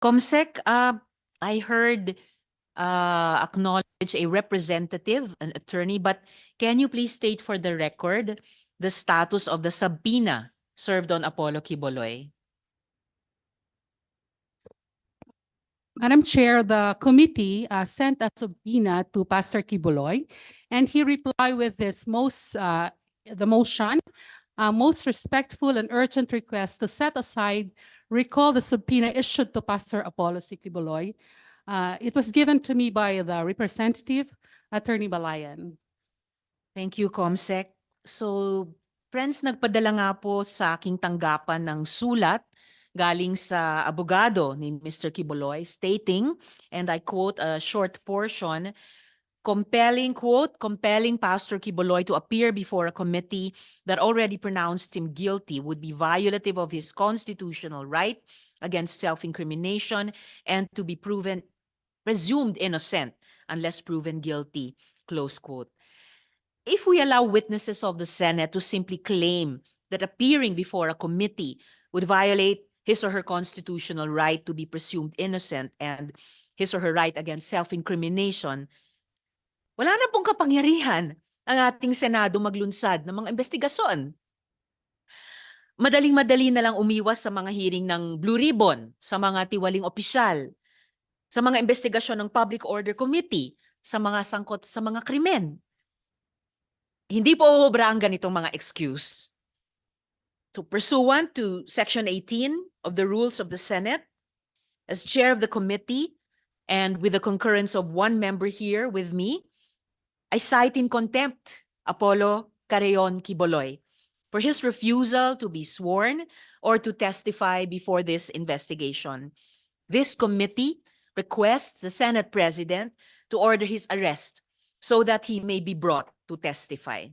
Comsec, uh, I heard uh, acknowledge a representative, an attorney, but can you please state for the record the status of the subpoena served on Apollo Kiboloy? Madam Chair, the committee uh, sent a subpoena to Pastor Kibuloy, and he replied with this most, uh, the motion, uh, most respectful and urgent request to set aside, recall the subpoena issued to Pastor Apollo C. Kibuloy. Uh, It was given to me by the representative, Attorney Balayan. Thank you, Comsec. So, friends, nagpadala nga po sa aking tanggapan ng sulat galing sa abogado ni Mr. Kiboloy stating, and I quote a short portion, compelling, quote, compelling Pastor Kiboloy to appear before a committee that already pronounced him guilty would be violative of his constitutional right against self-incrimination and to be proven presumed innocent unless proven guilty, close quote. If we allow witnesses of the Senate to simply claim that appearing before a committee would violate his or her constitutional right to be presumed innocent and his or her right against self-incrimination, wala na pong kapangyarihan ang ating Senado maglunsad ng mga investigasyon. Madaling-madali na lang umiwas sa mga hearing ng Blue Ribbon, sa mga tiwaling opisyal, sa mga investigasyon ng Public Order Committee, sa mga sangkot sa mga krimen. Hindi po obra ang ganitong mga excuse. To pursuant to Section 18 of the Rules of the Senate, as chair of the committee and with the concurrence of one member here with me, I cite in contempt Apollo Careon Kiboloy for his refusal to be sworn or to testify before this investigation. This committee requests the Senate President to order his arrest so that he may be brought to testify.